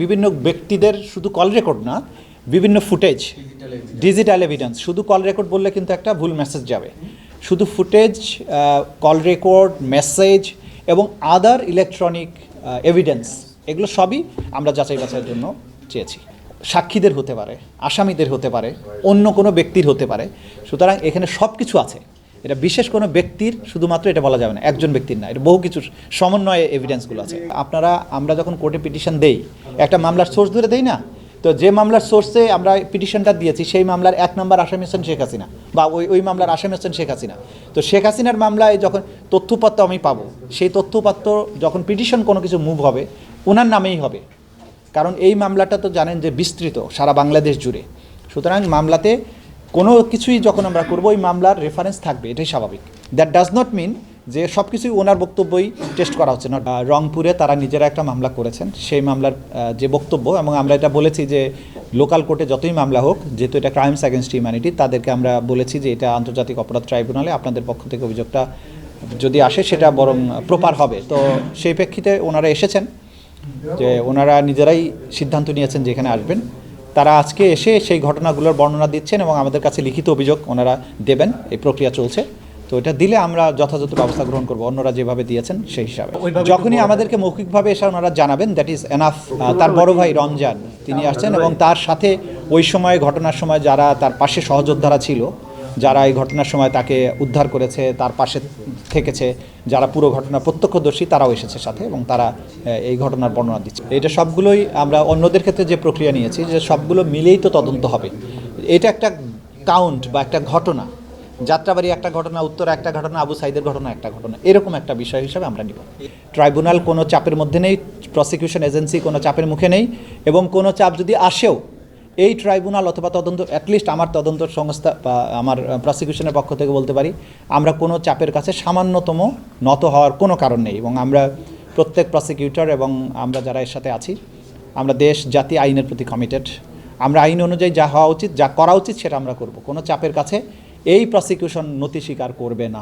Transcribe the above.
বিভিন্ন ব্যক্তিদের শুধু কল রেকর্ড না বিভিন্ন ফুটেজ ডিজিটাল এভিডেন্স শুধু কল রেকর্ড বললে কিন্তু একটা ভুল মেসেজ যাবে। শুধু ফুটেজ কল রেকর্ড মেসেজ এবং আদার ইলেকট্রনিক এভিডেন্স এগুলো সবই আমরা যাচাই বাছাইয়ের জন্য চেয়েছি। সাক্ষীদের হতে পারে আসামিদের হতে পারে অন্য কোনো ব্যক্তির হতে পারে। সুতরাং এখানে সব কিছু আছে। এটা বিশেষ কোনো ব্যক্তির শুধুমাত্র এটা বলা যাবে না, একজন ব্যক্তির না, এটা বহু কিছু সমন্বয়ে এভিডেন্সগুলো আছে। আপনারা, আমরা যখন কোর্টে পিটিশন দেই, একটা মামলার সোর্স ধরে দেই না, তো যে মামলার সোর্সে আমরা পিটিশনটা দিয়েছি, সেই মামলার এক নম্বর আসামি হচ্ছেন শেখ হাসিনা, বা ওই ওই মামলার আসামি হচ্ছেন শেখ হাসিনা। তো শেখ হাসিনার মামলায় যখন তথ্যপত্র আমি পাবো, সেই তথ্যপত্র যখন পিটিশন কোনো কিছু মুভ হবে ওনার নামেই হবে। কারণ এই মামলাটা তো জানেন যে বিস্তৃত, সারা বাংলাদেশ জুড়ে। সুতরাং মামলাতে কোনো কিছুই যখন আমরা করব, ওই মামলার রেফারেন্স থাকবে, এটাই স্বাভাবিক। দ্যাট ডাজ নট মিন যে সব কিছুই ওনার বক্তব্যই টেস্ট করা হচ্ছে। না রংপুরে তারা নিজেরা একটা মামলা করেছেন। সেই মামলার যে বক্তব্য, এবং আমরা এটা বলেছি যে লোকাল কোর্টে যতই মামলা হোক, যেহেতু এটা ক্রাইমস অ্যাগেনস্ট হিউম্যানিটি তাদেরকে আমরা বলেছি যে এটা আন্তর্জাতিক অপরাধ ট্রাইব্যুনালে আপনাদের পক্ষ থেকে অভিযোগটা যদি আসে, সেটা বরং প্রপার হবে। তো সেই প্রেক্ষিতে ওনারা এসেছেন, যে ওনারা নিজেরাই সিদ্ধান্ত নিয়েছেন যে এখানে আসবেন। তারা আজকে এসে সেই ঘটনাগুলোর বর্ণনা দিচ্ছেন এবং আমাদের কাছে লিখিত অভিযোগ ওনারা দেবেন। এই প্রক্রিয়া চলছে। তো এটা দিলে আমরা যথাযথ ব্যবস্থা গ্রহণ করব। অন্যরা যেভাবে দিয়েছেন সেই হিসাবে। যখনই আমাদেরকে মৌখিকভাবে এসে ওনারা জানাবেন দ্যাট ইজ এনাফ তার বড় ভাই রমজান তিনি আসছেন এবং তার সাথে ওই সময় ঘটনার সময় যারা তার পাশে সহযোদ্ধারা ছিল যারা এই ঘটনার সময় তাকে উদ্ধার করেছে, তার পাশে থেকেছে, যারা পুরো ঘটনা প্রত্যক্ষদর্শী, তারাও এসেছে সাথে এবং তারা এই ঘটনার বর্ণনা দিচ্ছে। এটা সবগুলোই আমরা অন্যদের ক্ষেত্রে যে প্রক্রিয়া নিয়েছি, যে সবগুলো মিলেই তো তদন্ত হবে। এটা একটা কাউন্ট বা একটা ঘটনা। যাত্রাবাড়ি একটা ঘটনা, উত্তর একটা ঘটনা, আবু সাইদের ঘটনা একটা ঘটনা, এরকম একটা বিষয় হিসাবে আমরা নিব। ট্রাইব্যুনাল কোনো চাপের মধ্যে নেই, প্রসিকিউশন এজেন্সি কোনো চাপের মুখে নেই এবং কোনো চাপ যদি আসেও এই ট্রাইব্যুনাল অথবা তদন্ত অ্যাটলিস্ট আমার তদন্ত সংস্থা বা আমার প্রসিকিউশনের পক্ষ থেকে বলতে পারি, আমরা কোনো চাপের কাছে সামান্যতম নত হওয়ার কোনো কারণ নেই এবং আমরা প্রত্যেক প্রসিকিউটর এবং আমরা যারা এর সাথে আছি, আমরা দেশ, জাতি, আইনের প্রতি কমিটেড আমরা আইন অনুযায়ী যা হওয়া উচিত, যা করা উচিত সেটা আমরা করব। কোনো চাপের কাছে এই প্রসিকিউশন নথি স্বীকার করবে না।